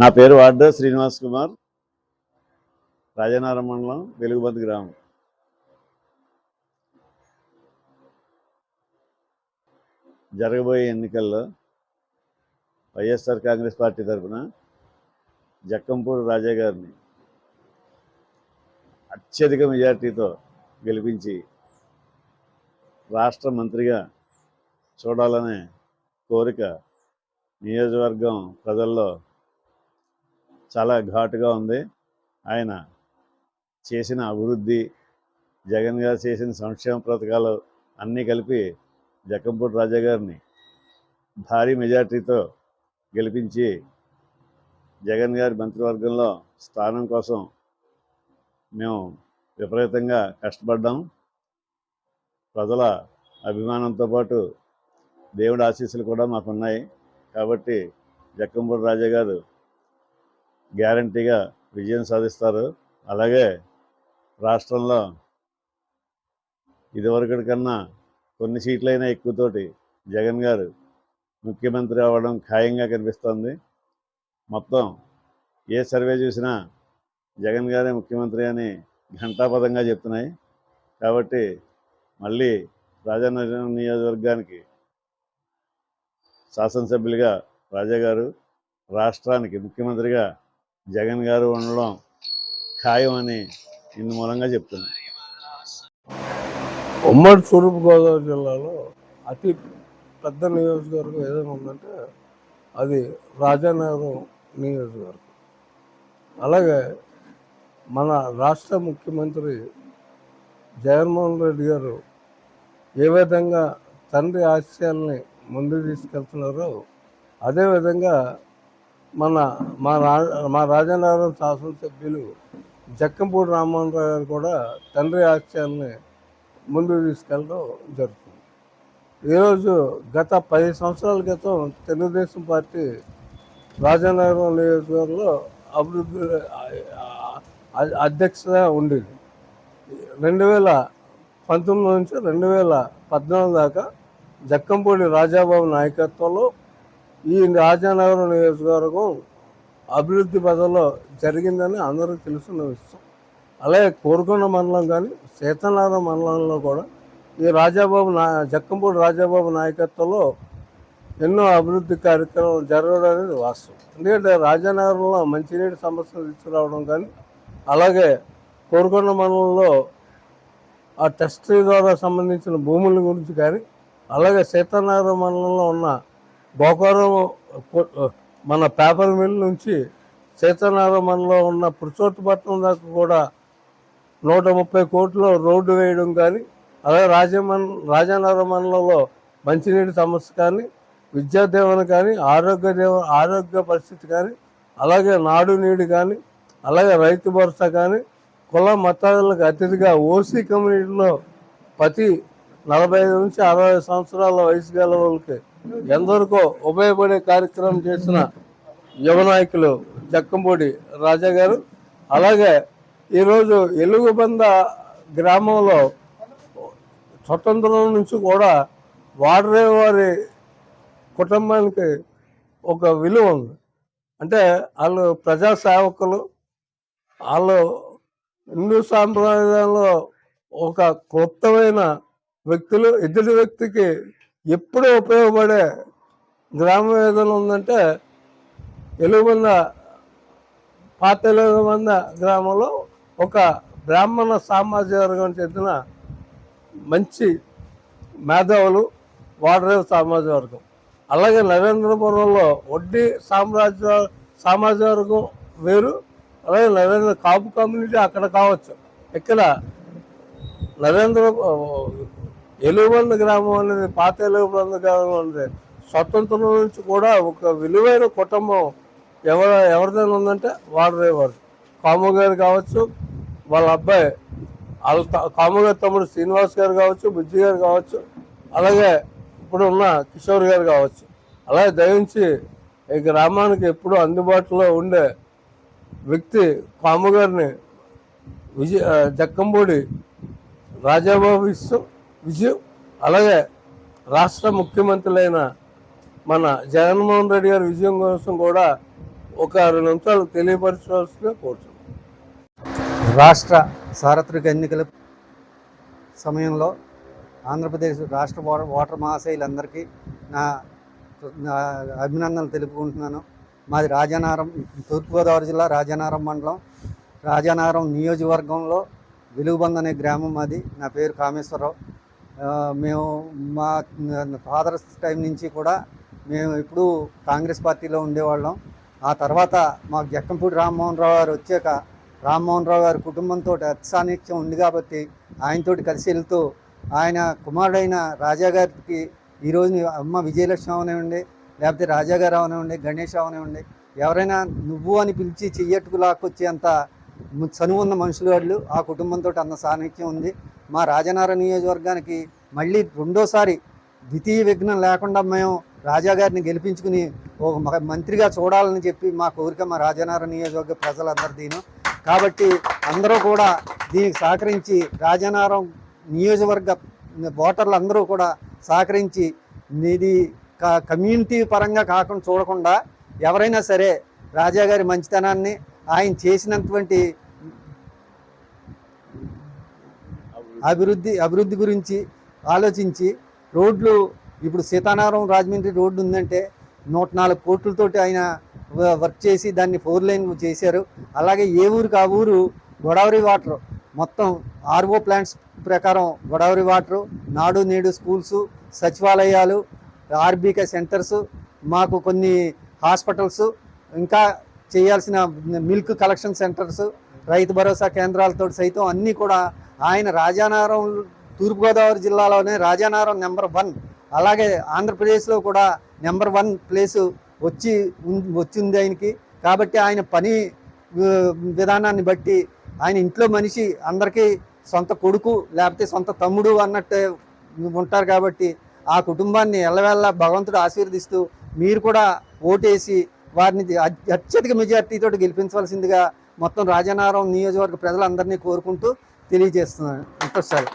నా పేరు వార్డ శ్రీనివాస్ కుమార్ రాజనారం మండలం వెలుగుబంద్ గ్రామం. జరగబోయే ఎన్నికల్లో వైఎస్ఆర్ కాంగ్రెస్ పార్టీ తరఫున జక్కంపూడి రాజా గారిని అత్యధిక మెజార్టీతో గెలిపించి రాష్ట్ర మంత్రిగా చూడాలనే కోరిక నియోజకవర్గం ప్రజల్లో చాలా ఘాటుగా ఉంది. ఆయన చేసిన అభివృద్ధి జగన్ గారు చేసిన సంక్షేమ పథకాలు అన్నీ కలిపి జక్కంపూడి రాజా గారిని భారీ మెజార్టీతో గెలిపించి జగన్ గారి మంత్రివర్గంలో స్థానం కోసం మేము విపరీతంగా కష్టపడ్డాం. ప్రజల అభిమానంతో పాటు దేవుడి ఆశీస్సులు కూడా మాకున్నాయి. కాబట్టి జక్కంపూడి రాజా గారు గ్యారంటీగా విజయం సాధిస్తారు. అలాగే రాష్ట్రంలో ఇదివరకటి కన్నా కొన్ని సీట్లైనా ఎక్కువతోటి జగన్ గారు ముఖ్యమంత్రి అవ్వడం ఖాయంగా కనిపిస్తోంది. మొత్తం ఏ సర్వే చూసినా జగన్ గారే ముఖ్యమంత్రి అని ఘంటాపదంగా చెప్తున్నాయి. కాబట్టి మళ్ళీ రాజానగరం నియోజకవర్గానికి శాసనసభ్యులుగా రాజా గారు రాష్ట్రానికి ముఖ్యమంత్రిగా జగన్ గారు ఉండడం ఖాయం అని ఇందు మూలంగా చెప్తున్నాను ఉమ్మడి తూర్పుగోదావరి జిల్లాలో అతి పెద్ద నియోజకవర్గం ఏదైనా ఉందంటే అది రాజానగరం నియోజకవర్గం. అలాగే మన రాష్ట్ర ముఖ్యమంత్రి జగన్మోహన్ రెడ్డి గారు ఏ విధంగా తండ్రి ఆశయాల్ని ముందుకు తీసుకెళ్తున్నారో అదేవిధంగా మన మా రా మా రాజనగరం శాసనసభ్యులు జక్కంపూడి రామ్మోహన్ రావు గారు కూడా తండ్రి ఆశ్చర్యాన్ని ముందుకు తీసుకెళ్ళడం జరుగుతుంది. ఈరోజు గత పది సంవత్సరాల క్రితం తెలుగుదేశం పార్టీ రాజానగరం నియోజకవర్గంలో అభివృద్ధి అధ్యక్షత అధ్యక్షగా ఉండేది. రెండు వేల పంతొమ్మిది నుంచి రెండు వేల పద్నాలుగు దాకా జక్కంపూడి రాజాబాబు నాయకత్వంలో ఈ రాజానగరం నియోజకవర్గం అభివృద్ధి పదంలో జరిగిందని అందరూ తెలుసున్న విషయం. అలాగే కోరుకున్న మండలం కానీ సీతనారాయణ మండలంలో కూడా ఈ రాజాబాబు నా జక్కంపూడి రాజాబాబు నాయకత్వంలో ఎన్నో అభివృద్ధి కార్యక్రమాలు జరగడం అనేది వాస్తవం. ఎందుకంటే రాజానగరంలో మంచినీటి సమస్యలు తీసుకురావడం కానీ అలాగే కోరుకొండ మండలంలో ఆ టెస్ట్ ద్వారా సంబంధించిన భూముల గురించి కానీ అలాగే సీతానగరం మండలంలో ఉన్న భోకారం మన పేపర్ మిల్ నుంచి సీతానగరం ఉన్న పురుషోత్తపట్నం దాకా కూడా నూట ముప్పై కోట్లు రోడ్డు వేయడం కానీ అలాగే రాజమన్ రాజానగరం మంచినీటి సమస్య కానీ విద్యాదేవన కానీ ఆరోగ్య దేవ ఆరోగ్య పరిస్థితి కానీ అలాగే నాడు నీడు కానీ అలాగే రైతు భరోసా కానీ కుల మతాలకు అతిథిగా ఓసీ కమ్యూనిటీలో ప్రతి నలభై ఐదు నుంచి అరవై సంవత్సరాల వయసు గల వాళ్ళకి ఎందరికో ఉపయోగపడే కార్యక్రమం చేసిన యువ నాయకులు జక్కంపూడి రాజా గారు. అలాగే ఈరోజు ఎలుగుబంద గ్రామంలో స్వతంత్రం నుంచి కూడా వాడరే వారి కుటుంబానికి ఒక విలువ ఉంది. అంటే వాళ్ళు ప్రజా సేవకులు వాళ్ళు హిందూ సాంప్రదాయంలో ఒక క్లుప్తమైన వ్యక్తులు ఎదుటి వ్యక్తికి ఎప్పుడూ ఉపయోగపడే గ్రామం ఏదైనా ఉందంటే ఎలుగుబంద పాత ఎలుగుబంద గ్రామంలో ఒక బ్రాహ్మణ సామాజిక వర్గం చెందిన మంచి మేధావులు వాడరేవు సామాజిక వర్గం. అలాగే నరేంద్రపురంలో వడ్డీ సామ్రాజ్య సామాజిక వర్గం వేరు అలాగే నరేంద్ర కాపు కమ్యూనిటీ అక్కడ కావచ్చు. ఇక్కడ నరేంద్ర ఎలుగుబంద గ్రామం అనేది పాత ఎలుగుబంద గ్రామం అనేది స్వతంత్రం నుంచి కూడా ఒక విలువైన కుటుంబం ఎవరు ఎవరిదైనా ఉందంటే వాడరేవారు కాము గారు కావచ్చు వాళ్ళ అబ్బాయి వాళ్ళ త- కాము గారి తమ్ముడు శ్రీనివాస్ గారు కావచ్చు బుజ్జి గారు కావచ్చు అలాగే ఇప్పుడు ఉన్న కిషోర్ గారు కావచ్చు. అలాగే దయించి ఈ గ్రామానికి ఎప్పుడూ అందుబాటులో ఉండే వ్యక్తి కాము గారిని విజయ ఆ, జక్కంపూడి రాజాబాబు ఇస్తూ విజయం. అలాగే రాష్ట్ర ముఖ్యమంత్రులైన మన జగన్మోహన్ రెడ్డి గారి విజయం కోసం కూడా ఒక రెండు నిమిషాలు తెలియపరచవలసిందిగా కోరుతున్నాం. రాష్ట్ర సార్వత్రిక ఎన్నికల సమయంలో ఆంధ్రప్రదేశ్ రాష్ట్ర ఓటర్ ఓటర్ మహాశైలందరికీ నా అభినందనలు తెలుపుకుంటున్నాను. మాది రాజానారం తూర్పుగోదావరి జిల్లా రాజానారం మండలం. రాజానారం నియోజకవర్గంలో వెలుగుబంద్ అనే గ్రామం మాది. నా పేరు కామేశ్వరరావు. మేము మా ఫాదర్స్ టైం నుంచి కూడా మేము ఇప్పుడు కాంగ్రెస్ పార్టీలో ఉండేవాళ్ళం. ఆ తర్వాత మాకు జక్కంపూడి రామ్మోహన్ రావు గారు వచ్చాక రామ్మోహన్ రావు గారి కుటుంబంతో అత్సాన్నిత్యం ఉంది కాబట్టి ఆయనతోటి కలిసి వెళ్తూ ఆయన కుమారుడైన రాజా గారికి ఈరోజు అమ్మ విజయలక్ష్మి అవనివ్వండి లేకపోతే రాజా గారు అవనివ్వండి గణేష్ అవనివ్వండి ఎవరైనా నువ్వు అని పిలిచి చెయ్యట్టుకు లాక్కొచ్చేంత ము- చనువు ఉన్న మనుషులు వాళ్ళు ఆ కుటుంబంతో అంత సాన్నిధ్యం ఉంది. మా రాజనార నియోజకవర్గానికి మళ్ళీ రెండోసారి ద్వితీయ విఘ్నం లేకుండా మేము రాజాగారిని గెలిపించుకుని ఒక మంత్రిగా చూడాలని చెప్పి మా కోరిక మా రాజనార నియోజకవర్గ ప్రజలందరిదీను కాబట్టి అందరూ కూడా దీనికి సహకరించి రాజనారం నియోజకవర్గ ఓటర్లు అందరూ కూడా సహకరించి ఇది కమ్యూనిటీ పరంగా కాకుండా చూడకుండా ఎవరైనా సరే రాజాగారి మంచితనాన్ని ఆయన చేసినటువంటి అభివృద్ధి అభివృద్ధి గురించి ఆలోచించి రోడ్లు ఇప్పుడు సీతానగరం రాజమండ్రి రోడ్డు ఉందంటే నూట నాలుగు కోట్లతోటి ఆయన వ- వర్క్ చేసి దాన్ని ఫోర్ లైన్ చేశారు. అలాగే ఏ ఊరికి ఆ ఊరు గోదావరి వాటర్. మొత్తం ఆర్ఓ ప్లాంట్స్ ప్రకారం గోదావరి వాటర్ నాడు నేడు స్కూల్స్ సచివాలయాలు ఆర్బీకే సెంటర్స్ మాకు కొన్ని హాస్పిటల్స్ ఇంకా చేయాల్సిన milk collection centres Rythu Bharosa కేంద్రాలతో సైతం అన్నీ కూడా ఆయన రాజానారం తూర్పుగోదావరి జిల్లాలోనే రాజానగరం నెంబర్ వన్. అలాగే ఆంధ్రప్రదేశ్లో కూడా నెంబర్ వన్ ప్లేసు వచ్చి ఉం- వచ్చింది ఆయనకి. కాబట్టి ఆయన పని విధానాన్ని బట్టి ఆయన ఇంట్లో మనిషి అందరికీ సొంత కొడుకు లేకపోతే సొంత తమ్ముడు అన్నట్టే ఉంటారు కాబట్టి ఆ కుటుంబాన్ని ఎల్లవెల్ల భగవంతుడు ఆశీర్వదిస్తూ మీరు కూడా ఓటేసి వారిని అత్యధిక మెజార్టీతో గెలిపించవలసిందిగా మొత్తం రాజానారం నియోజకవర్గ ప్రజలందరినీ కోరుకుంటూ తెలియజేస్తున్నాను. అంతే సార్